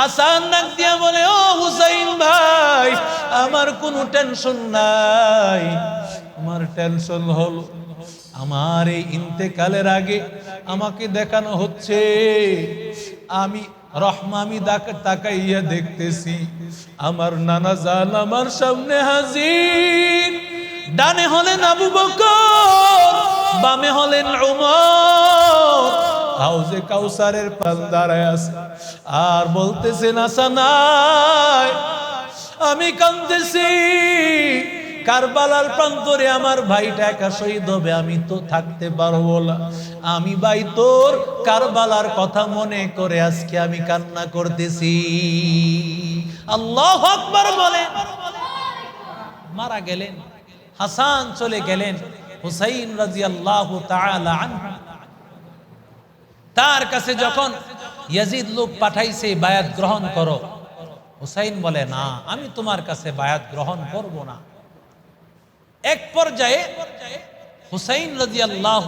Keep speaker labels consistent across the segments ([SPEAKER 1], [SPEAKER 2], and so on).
[SPEAKER 1] হাসান ডাক দিয়া বলে, ও হুসাইন ভাই, আমার কোনো টেনশন নাই। আমার টেনশন হলো, আমার এই ইন্তেকালের আগে আমাকে দেখানো হচ্ছে। আমি রহমামি তাকাইয়া দেখতেছি, আমার নানা জান আমার সামনে হাজির। ডানে হলেন আবু বকর, বামে হলেন উমর। হাউজে কাউসারের পাল দাঁড়ায় আছে। আর বলতেছেন আসা নাই, আমি কান্দতেছি কারবালার প্রান্তরে আমার ভাইটা একা শহীদ হবে, আমি তো থাকতে পারব না। আমি ভাই তোর কারবালার কথা মনে করে আজকে আমি কান্না করতেছি। আল্লাহ আকবার বলে। মারা গেলেন, হাসান চলে গেলেন, হুসাইন রাজি আল্লাহ তার কাছে যখন ইয়াজিদ লোক পাঠাইছে, বায়াত গ্রহণ করো। হুসাইন বলে, না, আমি তোমার কাছে বায়াত গ্রহণ করব না। এক পর্যায়ে হুসাইন রাজি আল্লাহ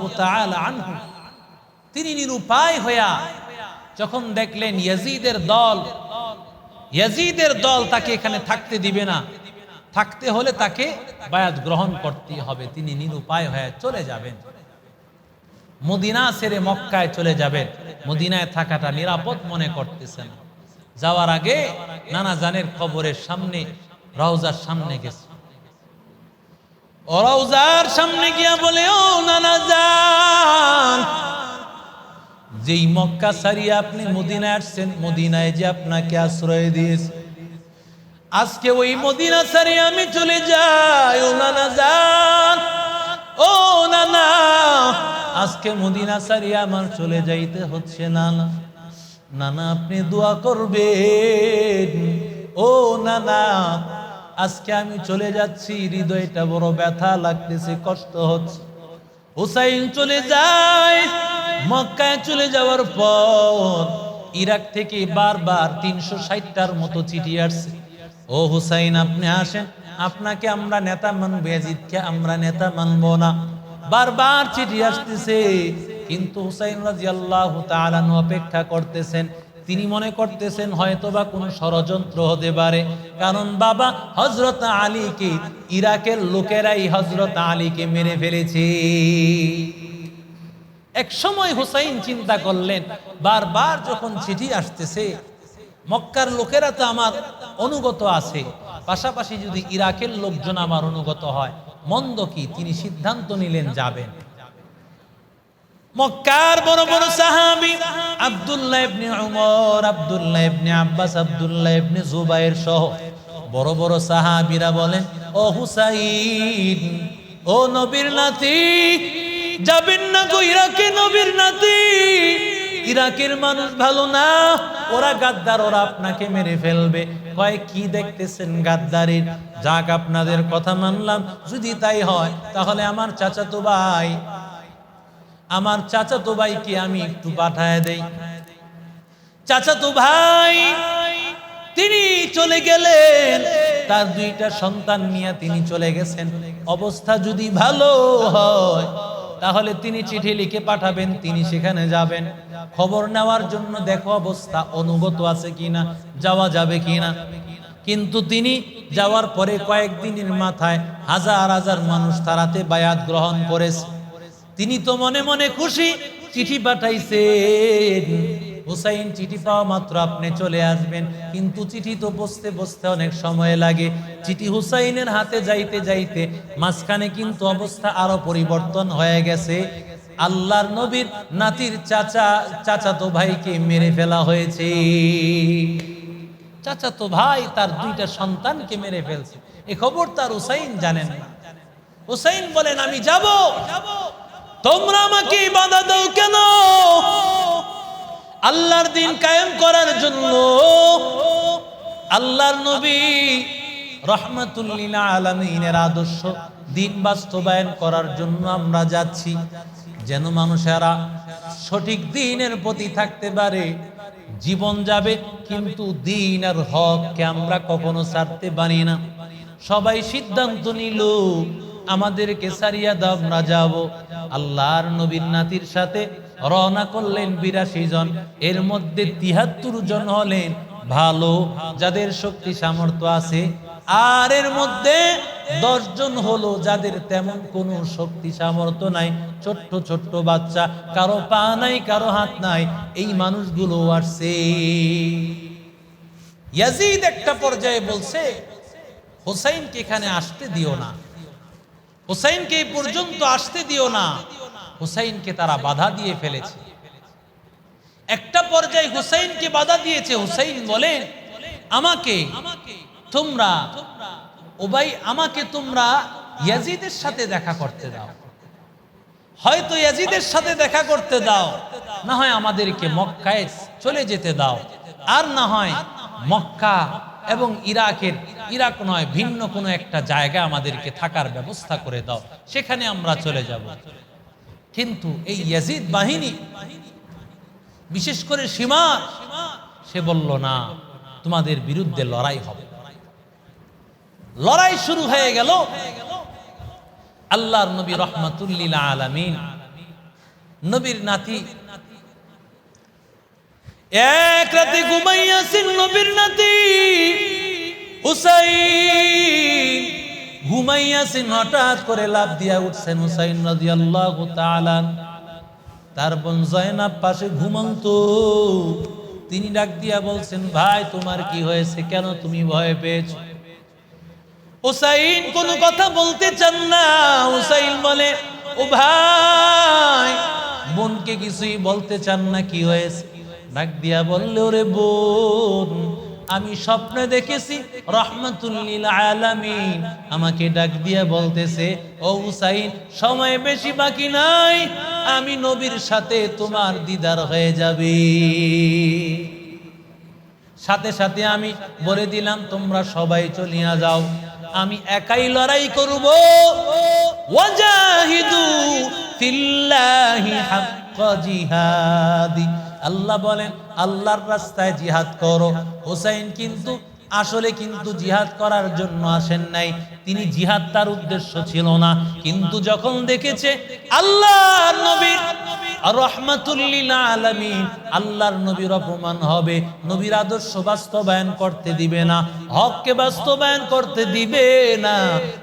[SPEAKER 1] আনহু, তিনি নিরুপায় হইয়া যখন দেখলেন ইয়াজিদের দল ইয়াজিদের দল তাকে এখানে থাকতে দিবে না। থাকতে হলে তাকে বায়াত গ্রহণ করতে হবে। তিনি নিরুপায় হয়ে চলে যাবেন। মদিনা ছেড়ে মক্কায় চলে যাবেন মদিনায় থাকাটা নিরাপদ মনে করতেছেন যাওয়ার আগে নানা জানের খবরের সামনে, রওজার সামনে গেছে। রওজার সামনে গিয়া বলে, ও নানা জান, যেই মক্কা সারিয়ে আপনি মদিনায় আসছেন, মদিনায় যে আপনাকে আশ্রয় দিয়েছে। আজকে ওই মদিনা সারি আমি চলে যাই, ও নানা যান ও নানা, আজকে মদিনা সারি আমার চলে যাইতে হচ্ছে নানা নানা, আপনি দোয়া করবেন। ও নানা, আজকে আমি চলে যাচ্ছি, হৃদয়টা বড় ব্যথা লাগতেছে, কষ্ট হচ্ছে। হুসাইন চলে যায়, মক্কায় চলে যাওয়ার পর ইরাক থেকে বারবার তিনশো ষাটটার মতো চিঠি আসছে। ও হুসাইন, আপনি আসেন। আপনাকে আমরা নেতা মানবো, ইয়াজিদকে আমরা নেতা মানব না। বারবার চিঠি আসতেছে, কিন্তু হুসাইন রাজি তালানু অপেক্ষা করতেছেন। তিনি মনে করতেছেন হয়তোবা কোনো ষড়যন্ত্র হতে পারে, কারণ বাবা হজরত আলীকে, ইরাকের লোকেরাই হজরত আলীকে মেরে ফেলেছে। এক সময় হুসাইন চিন্তা করলেন, বারবার যখন চিঠি আসতেছে, মক্কার লোকেরা তো আমার অনুগত আছে পাশাপাশি যদি ইরাকের লোকজন আমার অনুগত হয়, মন্দ কি? তিনি সিদ্ধান্ত নিলেন, যাবেন। মক্কার বড় বড় সাহাবী আব্দুল্লাহ ইবনে উমর, আব্দুল্লাহ ইবনে আব্বাস, আব্দুল্লাহ ইবনে জুবাইর সহ বড় বড় সাহাবীরা বলেন, ও হুসাইন, ও নবীর নাতি, যাবেন না গো ইরাকে নবীর নাতি? ইরাকের মানুষ ভালো না, ওরা গাদ্দার, ওরা আপনাকে মেরে ফেলবে। কয়, কি দেখতেছেন গাদ্দারির? যাক, আপনাদের কথা মানলাম। যদি তাই হয়, তাহলে আমার চাচাতো ভাই, আমার চাচাতো ভাইকে আমি একটু পাঠায় দেই। চাচাতো ভাই, তিনি চলে গেলেন। তার দুইটা সন্তান নিয়ে তিনি চলে গেছেন। অবস্থা যদি ভালো হয় তাহলে তিনি চিঠি লিখে পাঠাবেন, তিনি সেখানে যাবেন। খবর নেওয়ার জন্য দেখো অবস্থা, অনুগত আছে কিনা, যাওয়া যাবে কিনা। কিন্তু তিনি যাওয়ার পরে কয়েকদিনের মাথায় হাজার হাজার মানুষ তারাতে বায়াত গ্রহণ করেছে। তিনি তো মনে মনে খুশি, চিঠি পাঠাইছেন। হুসাইন চিঠি পাওয়া মাত্র আপনি চলে আসবেন, কিন্তু চিঠি তো বসতে বসতে অনেক সময় লাগে। চিঠি হুসাইনের হাতে যাইতে যাইতে মাঝখানে কিন্তু অবস্থা আরও পরিবর্তন হয়ে গেছে। আল্লাহর নবীর নাতির চাচা, চাচাতো ভাইকে মেরে ফেলা হয়েছে। চাচাতো ভাই তার দুইটা সন্তানকে মেরে ফেলছে। এ খবর তার হুসাইন জানেন না। হুসাইন বলেন, আমি যাব। তোমরা আমাকে বাধা দাও কেন? আল্লাহর দিন কায়েম করার জন্য আল্লাহর নবী রহমাতুল্লিল আলমিনের আদর্শ দিন বাস্তবায়ন করার জন্য আমরা যাচ্ছি। যেন মানুষেরা সঠিক দিনের প্রতি থাকতে পারে, জীবন যাবে, কিন্তু দিন আর হককে আমরা কখনো ছাড়তে পারি না। সবাই সিদ্ধান্ত নিল, আমাদেরকে সারিয়া দাও, আমরা যাব। আল্লাহর নবীর নাতির সাথে রওনা করলেন বিরাশি জন। এর মধ্যে তিহাত্তর জন হলেন ভালো, যাদের শক্তি সামর্থ্য আছে। আর এর মধ্যে দশজন হলো যাদের তেমন কোনো শক্তি সামর্থ্য নাই। ছোট্ট ছোট্ট বাচ্চা, কারও পা নাই, কারও হাত নাই, এই মানুষগুলো আসছে। ইয়াজিদ একটা পর্যায়ে বলছে, হোসাইনকে এখানে আসতে দিও না। হোসাইনকে এই পর্যন্ত আসতে দিও না। হোসাইনকে তারা বাধা দিয়ে ফেলেছে। একটা পর্যায়ে হুসাইনকে বাধা দিয়েছে। হুসাইন বলেন, আমাকে তোমরা, ওবাই, আমাকে তোমরা ইয়াজিদের সাথে দেখা করতে দাও। হয়তো ইয়াজিদের সাথে দেখা করতে দাও। না হয় আমাদেরকে মক্কায় চলে যেতে দাও। আর না হয় মক্কা এবং ইরাকের, ইরাক নয়, ভিন্ন কোনো একটা জায়গা আমাদেরকে থাকার ব্যবস্থা করে দাও। সেখানে আমরা চলে যাব। কিন্তু এই ইয়াজিদ বাহিনী, বিশেষ করে সীমা, সে বলল, না, তোমাদের বিরুদ্ধে লড়াই হবে। লড়াই শুরু হয়ে গেল। আল্লাহর নবী রহমাতুল্লিল আলামিন, নবীর নাতি, এক রাতে ঘুমাইয়াছেন নবীর নাতি, হুসাইন ঘুমাইয়াছেন হঠাৎ করে লাভ দিয়া উঠছেন হুসাইন রাদিয়াল্লাহু তাআলা। তার বোন জয়নাব পাশে ঘুমন্ত। তিনি ডাক দিয়া বলছেন, ভাই, তোমার কি হয়েছে? কেন তুমি ভয় পেয়েছ? হুসাইন কোনো কথা বলতে চান না। হুসাইন বলে, ও ভাই, বোনকে কিছুই বলতে চান না, কি হয়েছে? ডাক দিয়া বললে, ওরে বোন আমি স্বপ্নে দেখেছি রহমতুল্লিল আলামিন আমাকে ডাক দিয়ে বলতেছে, ও হুসাইন, সময় বেশি বাকি নাই, আমি নবীর সাথে তোমার দিদার হয়ে যাবে। সাথে সাথে আমি বলে দিলাম, তোমরা সবাই চলিয়া যাও, আমি একাই লড়াই করব। ওয়াজাহিদু ফিল্লাহি হাক্কা জিহাদি। আল্লাহ বলেন, আল্লাহর রাস্তায় জিহাদ করো। হোসাইন কিন্তু, আসলে কিন্তু জিহাদ করার জন্য আসেন নাই। তিনি জিহাদ তার উদ্দেশ্য ছিল না। কিন্তু যখন দেখেছে আল্লাহ নবীর আল্লাহর নবীর অপমান হবে বাস্তবায়ন করতে দিবে না, হককে বাস্তবায়ন করতে দিবে না,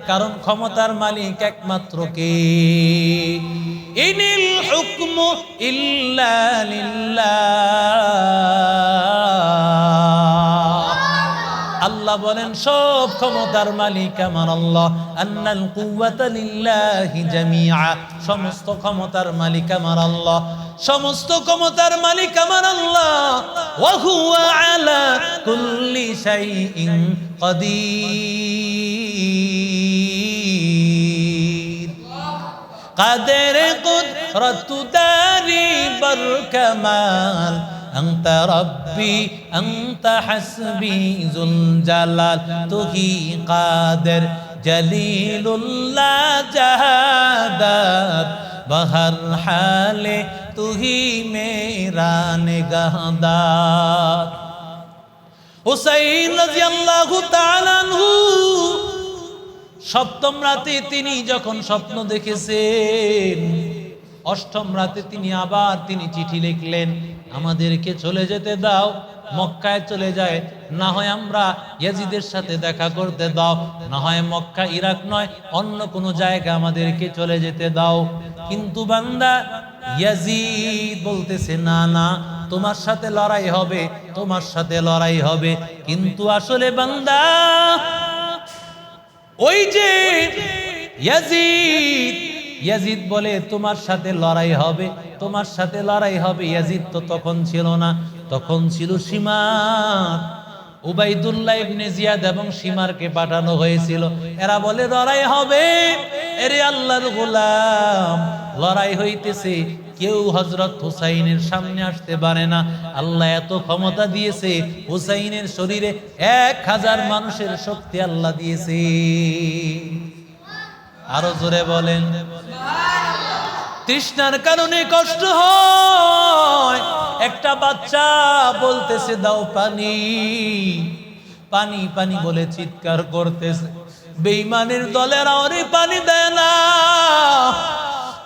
[SPEAKER 1] কারণ ক্ষমতার মালিক একমাত্র কে? ইনিল হুকমু ইল্লা লিল্লাহ। আল্লাহ বলেন সব ক্ষমতার মালিক আমার আল্লাহ আন্নাল কুওয়াতা লিল্লাহি জামিআ সমস্ত ক্ষমতার মালিক আমার আল্লাহ সমস্ত ক্ষমতার মালিক আমার আল্লাহ ওয়া হুয়া আলা কুল্লি শাইইন কাদির قادر قدرة داري بركمال أنت ربي أنت حسبي ذو الجلال تهي قادر جليل لا جهادات بهر حال تهي میرا نگہدار হুসাইন রাজি আল্লাহ তালানহু সপ্তম রাতে তিনি যখন স্বপ্ন দেখেছেন অষ্টম রাতে তিনি আবার তিনি চিঠি লিখলেন আমাদেরকে চলে যেতে দাও, মক্কায় চলে যায়। না হয় আমরা ইয়াজিদের সাথে দেখা করতে দাও, না হয় মক্কা, ইরাক নয়, অন্য কোনো জায়গা আমাদেরকে চলে যেতে দাও। কিন্তু বান্দা, ইয়াজিদ বলতেছে, না না, তোমার সাথে লড়াই হবে, তোমার সাথে লড়াই হবে। কিন্তু আসলে বান্দা, ওই যে ইয়াজিদ ইয়াজিদ বলে, তোমার সাথে লড়াই হবে, তোমার সাথে লড়াই হবে। ইয়াজিদ তো তখন ছিল না, তখন ছিল সীমার। উবাইদুল্লাহ ইবনে জিয়াদ এবং সীমারকে পাঠানো হয়েছিল। এরা বলে, লড়াই হবে। এরে আল্লাহর গোলাম, লড়াই হইতেছে। কেউ হজরত হুসাইনের সামনে আসতে পারে না। আল্লাহ এত ক্ষমতা দিয়েছে, হুসাইনের শরীরে এক হাজার মানুষের শক্তি আল্লাহ দিয়েছে। আরও জোরে বলেন। তৃষ্ণার কারণে কষ্ট হয়। একটা বাচ্চা বলতেছে, দাও পানি। পানি পানি বলে চিৎকার করতেছে। বেইমানের দলের আরে পানি দেয় না।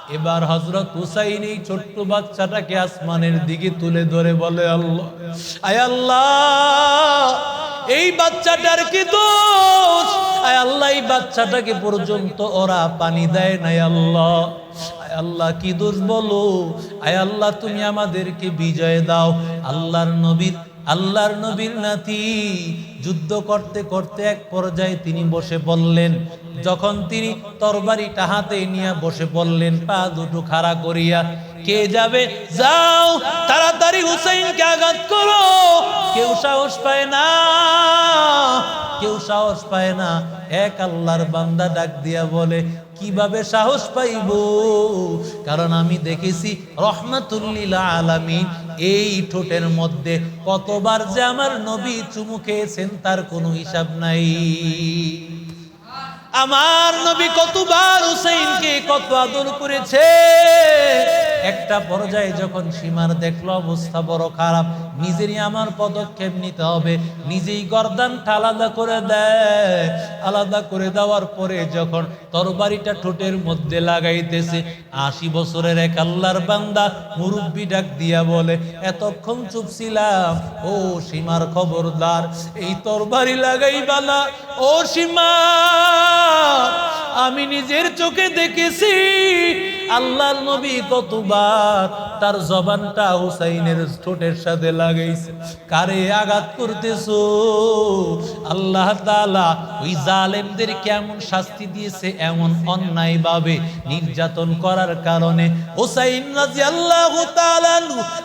[SPEAKER 1] এবার হজরত হুসাইন এই ছোট্ট বাচ্চাটাকে আসমানের দিকে তুলে ধরে বলে, আল্লাহ, আয় আল্লাহ, এই বাচ্চাটার কি দোষ? আয় আল্লাহ বাচ্চাটাকে পর্যন্ত ওরা পানি দেয় নাই, আল্লাহ। আয় আল্লাহ, কি দোষ বলো? আয় আল্লাহ, তুমি আমাদেরকে বিজয় দাও। আল্লাহর নবীর আল্লাহর নবীর নাতি যুদ্ধ করতে করতে এক পর্যায়ে তিনি বসে পড়লেন। যখন তিনি তরবারিটা হাতে নিয়ে বসে পড়লেন, পা দুটো খাড়া করিয়া, কে যাবে? যাও তাড়াতাড়ি হুসাইনকে আঘাত করো? কেউ সাহস পায় না, কেউ সাহস পায় না। এক আল্লাহর বান্দা ডাক দিয়া বলে, কীভাবে সাহস পাইব? কারণ আমি দেখেছি রহমাতুল্লিল আলামিন এই ঠোঁটের মধ্যে কতবার যে আমার নবী চুমু খেয়েছেন, তার কোনো হিসাব নাই। আমার নবী কতবার হুসাইনকে কত আদর করেছে? একটা পর্যায়ে যখন সীমার দেখল, অবস্থা বড় খারাপ। নিজেরই আমার পদক্ষেপ নিতে হবে। নিজেই গর্দানটা আলাদা করে দেয়। আলাদা করে দেওয়ার পরে যখন তরবারিটা ঠোঁটের মধ্যে লাগাইতেছে, আশি বছরের এক আল্লাহর বান্দা মুরব্বী ডাক দিয়া বলে, এতক্ষণ চুপ ছিলাম। ও সীমার খবরদার, এই তরবারি লাগাইবা না। ও সীমা, আমি নিজের চোখে দেখেছি। আল্লাহর নবী কতবার তার জবানটা হুসাইনের ঠোঁটের সাথে লাগাইছে। কারে আঘাত করতেছো? আল্লাহ তাআলা ওই জালেমদের কেমন শাস্তি দিয়েছে এমন অন্যায় ভাবে নির্যাতন করার কারণে হুসাইন রাদিয়াল্লাহু তাআলা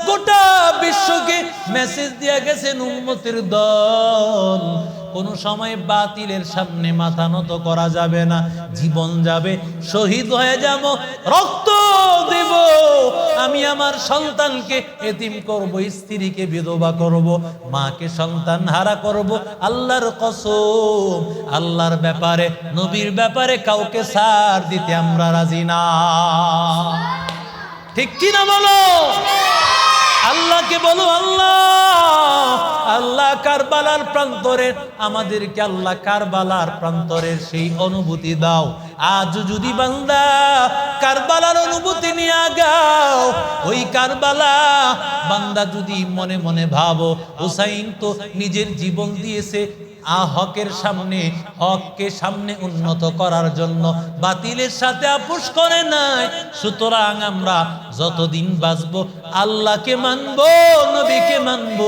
[SPEAKER 1] গোটা বিশ্বকে মেসেজ দিয়ে গেছেন উম্মতের দল। কোনো সময় বাতিলের সামনে মাথা নত করা যাবে না। জীবন যাবে, শহীদ হয়ে যাব, রক্ত দেব। আমি আমার সন্তানকে এতিম করব, স্ত্রীকে বিধবা করব, মাকে সন্তান হারা করব। আল্লাহর কসম, আল্লাহর ব্যাপারে, নবীর ব্যাপারে কাউকে সার দিতে আমরা রাজি না। ঠিক কি না বলো? আল্লাহকে বলো, আল্লাহ! কারবালার প্রান্তরে, আমাদেরকে আল্লাহ কারবালার প্রান্তরের সেই অনুভূতি দাও। আজ যদি বান্দা কারবালার অনুভূতি নিয়ে আগাও, ওই কারবালা, বান্দা যদি মনে মনে ভাবো, হুসাইন তো নিজের জীবন দিয়েছে, আ হকের সামনে, হককে সামনে উন্নত করার জন্য, বাতিলের সাথে আপোষ করে নাই। সুতরাং আমরা যতদিন বাঁচব, আল্লাহকে মানব, নবীকে মানব।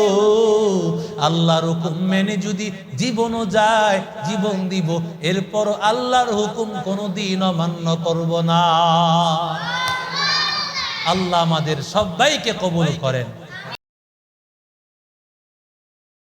[SPEAKER 1] আল্লাহর হুকুম মেনে যদি জীবনও যায়, জীবন দিব, এরপর আল্লাহর হুকুম কোনোদিন অমান্য করব না। আল্লাহ আমাদের সবাইকে কবুল করেন।